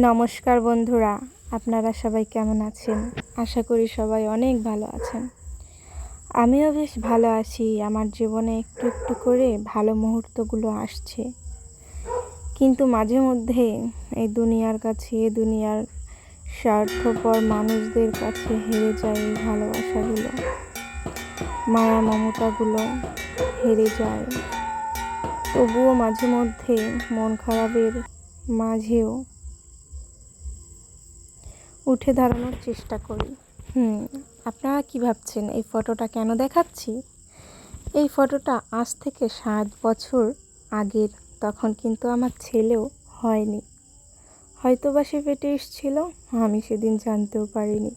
নমস্কার বন্ধুরা, আপনারা সবাই কেমন আছেন? আশা করি সবাই অনেক ভালো আছেন। আমিও বেশ ভালো আছি, আমার জীবনে একটু একটু করে ভালো মুহূর্তগুলো আসছে। কিন্তু মাঝে মধ্যে এই দুনিয়ার কাছে দুনিয়ার স্বার্থপর মানুষদের কাছে হেরে যায় এই ভালোবাসাগুলো। মায়া মমতাগুলো হেরে যায়। তবুও মাঝে মধ্যে মন খারাপের মাঝেও উঠে দাঁড়ানোর চেষ্টা করি। হুম, আপনারা কি ভাবছেন? এই ফটোটা কেন দেখাচ্ছি? এই ফটোটা আজ থেকে সাত বছর আগের, তখন কিন্তু আমার ছেলেও হয়নি। হয়তো বা সে পেটে এসেছিল, আমি সেদিন জানতেও পারিনি।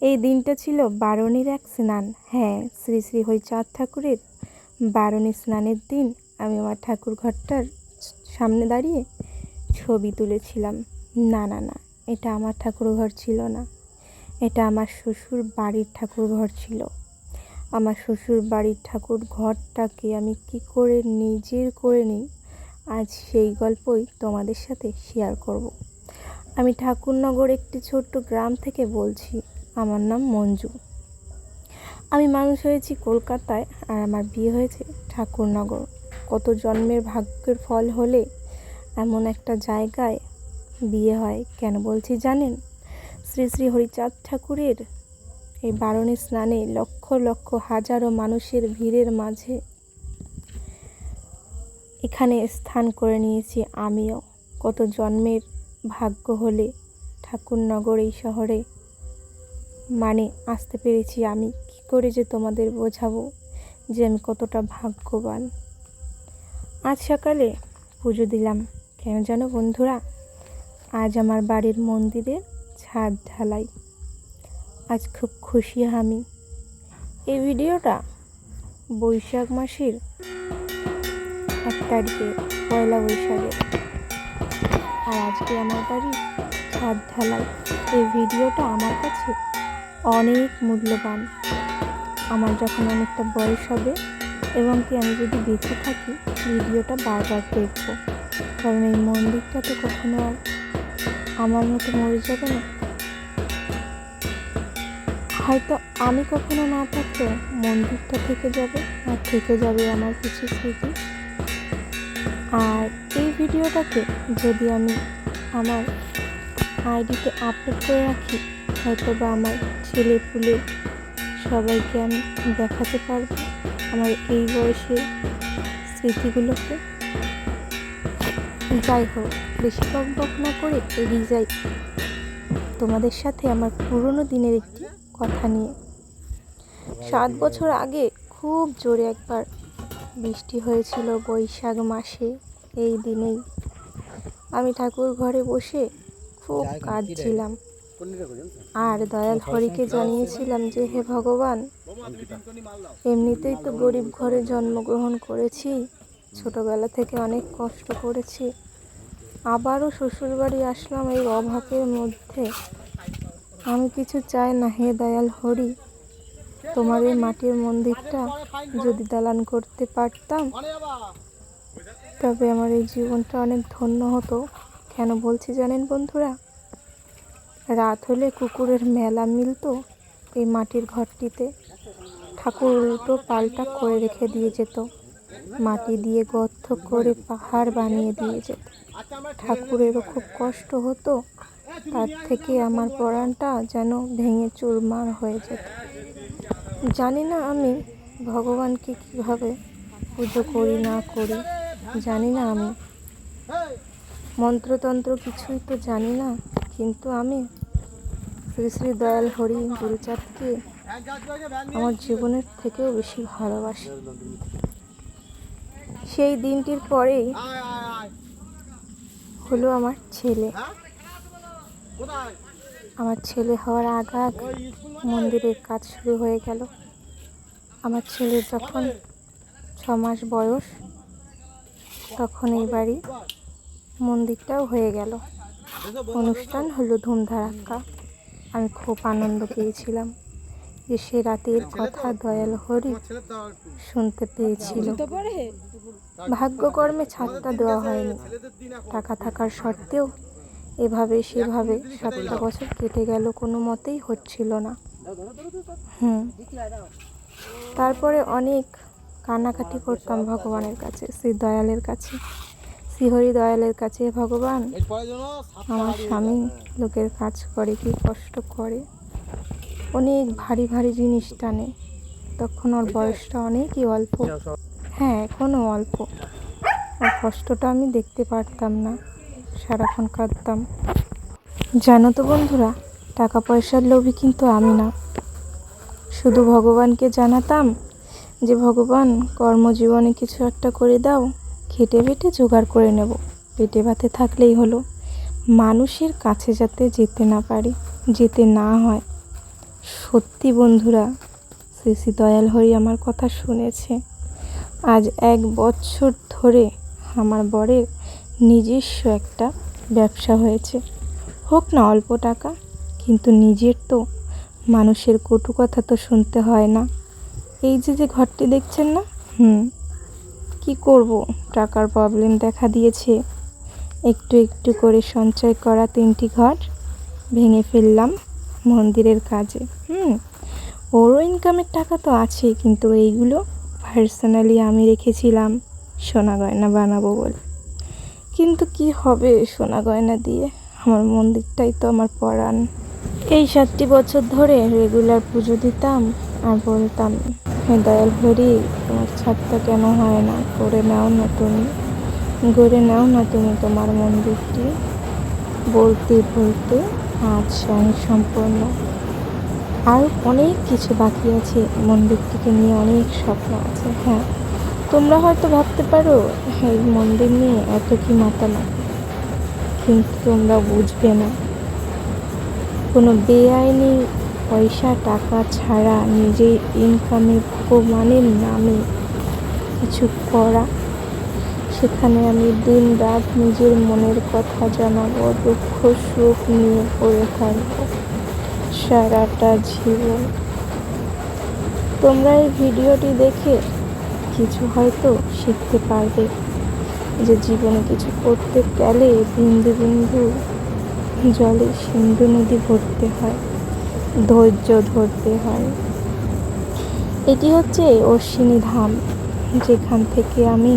এই দিনটা ছিল বারণীর এক স্নান। হ্যাঁ শ্রী শ্রী হরিচাঁদ ঠাকুরের বারণী স্নানের দিন আমি আমার ঠাকুর ঘরটার সামনে দাঁড়িয়ে ছবি তুলেছিলাম। না না না। এটা আমার ঠাকুর ঘর ছিল না। এটা আমার শ্বশুর বাড়ির ঠাকুর ঘর ছিল। আমার শ্বশুর বাড়ির ঠাকুর ঘরটাকে আমি কি করে নিজের করে নিই, আজ সেই গল্পই তোমাদের সাথে শেয়ার করব। আমি ঠাকুরনগর একটি ছোট্ট গ্রাম থেকে বলছি, আমার নাম মঞ্জু। আমি মানুষ হয়েছি কলকাতায় আর আমার বিয়ে হয়েছে ঠাকুরনগর। কত জন্মের ভাগ্যের ফল হলে এমন একটা জায়গায় বিয়ে হয়, কেন বলছি জানেন? শ্রী শ্রী হরিচাঁদ ঠাকুরের এই বারণী স্নানে লক্ষ লক্ষ হাজারো মানুষের ভিড়ের মাঝে এখানে স্থান করে নিয়েছি আমিও। কত জন্মের ভাগ্য হলে ঠাকুরনগর এই শহরে মানে আসতে পেরেছি আমি। কি করে যে তোমাদের বোঝাবো যে আমি কতটা ভাগ্যবান। আজ সকালে পুজো দিলাম। কেন জানো বন্ধুরা? আজ আমার বাড়ির মন্দিরে ছাদ ঢালাই। আজ খুব খুশি আমি। এই ভিডিওটা বৈশাখ মাসের এক তারিখে, পয়লা বৈশাখে। আর আজকে আমার বাড়ি ছাদ ঢালাই। এই ভিডিওটা আমার কাছে অনেক মূল্যবান। আমার যখন অনেকটা বয়স হবে এবং কি আমি যদি বেঁচে থাকি, ভিডিওটা বারবার দেখব। কারণ এই মন্দিরটা তো কখনো আর আমার মতো মরে যাবে না? হয়তো আমি কখনো না থাকলেও মন্দিরটা থেকে যাবে আর থেকে যাবে আমার কিছু স্মৃতি। আর এই ভিডিওটাকে যদি আমি আমার আইডিতে আপলোড করে রাখি হয়তো বা আমার ছেলে পুলে সবাইকে আমি দেখাতে পারব আমার এই বয়সের স্মৃতিগুলোকে। যাই হোক বেশি বক বক না করে এগিয়ে যাই। তোমাদের সাথে আমার পুরনো দিনের একটি কথা নিয়ে। সাত বছর আগে খুব জোরে একবার বৃষ্টি হয়েছিল বৈশাখ মাসে এই দিনেই। আমি ঠাকুর ঘরে বসে খুব কাঁদছিলাম। আর দয়াল হরিকে জানিয়েছিলাম যে হে ভগবান এমনিতেই তো গরিব ঘরে জন্মগ্রহণ করেছি। ছোটবেলা থেকে অনেক কষ্ট করেছি। আবারও শ্বশুরবাড়ি আসলাম এই অভাবের মধ্যে। আমি কিছু চাই না হে দয়াল হরি। তোমার এই মাটির মন্দিরটা যদি দালান করতে পারতাম, তবে আমার এই জীবনটা অনেক ধন্য হতো। কেন বলছি জানেন বন্ধুরা? রাত হলে কুকুরের মেলা মিলতো এই মাটির ঘরটিতে। ঠাকুর উল্টো পাল্টা করে রেখে দিয়ে যেত। মাটি দিয়ে গর্ত করে পাহাড় বানিয়ে দিয়ে যেত। ঠাকুরেরও খুব কষ্ট হতো। তার থেকে আমার পরাণটা যেন ভেঙে চুরমার হয়ে যেত। জানি না আমি ভগবানকে কীভাবে পুজো করি না করি, জানি না আমি। মন্ত্রতন্ত্র কিছুই তো জানি না, কিন্তু আমি শ্রী শ্রী দয়াল হরি গুরুচাঁদকে আমার জীবনের থেকেও বেশি ভালোবাসি। সেই দিনটির পরেই হলো আমার ছেলে। আমার ছেলে হওয়ার আগ মন্দিরের কাজ শুরু হয়ে গেল। আমার ছেলের যখন ছ মাস বয়স, তখন এই বাড়ি মন্দিরটাও হয়ে গেল। অনুষ্ঠান হলো ধুমধারাক্কা। আমি খুব আনন্দ পেয়েছিলাম। যে সে রাতের কথা দয়াল হরি শুনতে পেয়েছিল। ভাগ্যকর্মে ছাদটা দেওয়া হয়নি। টাকা থাকার সত্ত্বেও এভাবে সেভাবে সাতটা বছর কেটে গেল, কোনো মতেই হচ্ছিল না। হুম। তারপরে অনেক কান্নাকাটি করতাম ভগবানের কাছে, শ্রী দয়ালের কাছে। শ্রীহরি দয়ালের কাছে, "হে ভগবান, আমার স্বামী লোকের কাজ করে, কি কষ্ট করে? অনেক ভারী ভারী জিনিস টানে। তখন ওর বয়সটা অনেকই অল্প। হ্যাঁ এখনও অল্প। আর কষ্টটা আমি দেখতে পারতাম না। সারাক্ষণ কাঁদতাম। জানো তো বন্ধুরা টাকা পয়সার লোভী কিন্তু আমি না। শুধু ভগবানকে জানাতাম যে, ভগবান, কর্মজীবনে কিছু একটা করে দাও, খেটে বেটে জোগাড় করে নেব। পেটে ভাতে থাকলেই হলো। মানুষের কাছে যাতে যেতে না পারি, যেতে না হয়। সত্যি বন্ধুরা, শ্রী শ্রী দয়াল হরি আমার কথা শুনেছে। আজ এক বছর ধরে আমার বরের নিজস্ব একটা ব্যবসা হয়েছে। হোক না অল্প টাকা, কিন্তু নিজের তো মানুষের কটু কথা তো শুনতে হয় না। এই যে যে ঘরটি দেখছেন না? হুম, কি করব? টাকার প্রবলেম দেখা দিয়েছে। একটু একটু করে সঞ্চয় করা তিনটি ঘর ভেঙে ফেললাম। মন্দিরের কাজে, হুম? ওরও ইনকামের টাকা তো আছেই, কিন্তু এইগুলো পার্সোনালি আমি রেখেছিলাম সোনা গয়না বানাবো বলে। কিন্তু কি হবে সোনা গয়না দিয়ে? আমার মন্দিরটাই তো আমার পরাণ। এই সাতটি বছর ধরে রেগুলার পুজো দিতাম আর বলতাম, হে দয়াল হরি, তোমার ছাদটা কেন হয় না? করে নাও না তুমি। গড়ে নাও না তুমি তোমার মন্দিরটি। বলতে বলতে আজ সম্পূর্ণ। আর অনেক কিছু বাকি আছে মন্দিরটিকে নিয়ে অনেক স্বপ্ন আছে হ্যাঁ। তোমরা হয়তো ভাবতে পারো এই মন্দির নিয়ে এত কি মাতামাতি। কিন্তু তোমরা বুঝবে না। কোনো বেআইনি পয়সা, টাকা ছাড়া নিজের ইনকামে ভগবানের নামে কিছু করা সেখানে আমি দিন রাত নিজের মনের কথা জানাব, দুঃখ, সুখ নিয়ে পড়ে থাকব, সারাটা জীবন। তোমরা এই ভিডিওটি দেখে কিছু হয়তো শিখতে পারবে যে জীবনে কিছু করতে গেলে বিন্দু বিন্দু জলে সিন্ধু নদী ভরতে হয়, ধৈর্য ধরতে হয়। এটি হচ্ছে অশ্বিনী ধাম, যেখান থেকে আমি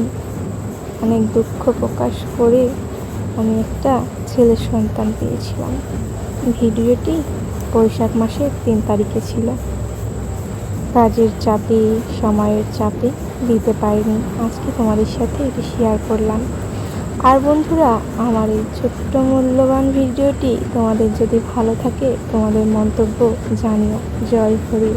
অনেক দুঃখ প্রকাশ করে আমি একটা ছেলে সন্তান পেয়েছিলাম। ভিডিওটি বৈশাখ মাসের তিন তারিখে ছিল। কাজের চাপে, সময়ের চাপে দিতে পারিনি। আজকে তোমাদের সাথে এটি শেয়ার করলাম। আর বন্ধুরা, আমার এই ছোট্ট মূল্যবান ভিডিওটি তোমাদের যদি ভালো থাকে, তোমাদের মন্তব্য জানিও। জয় হরি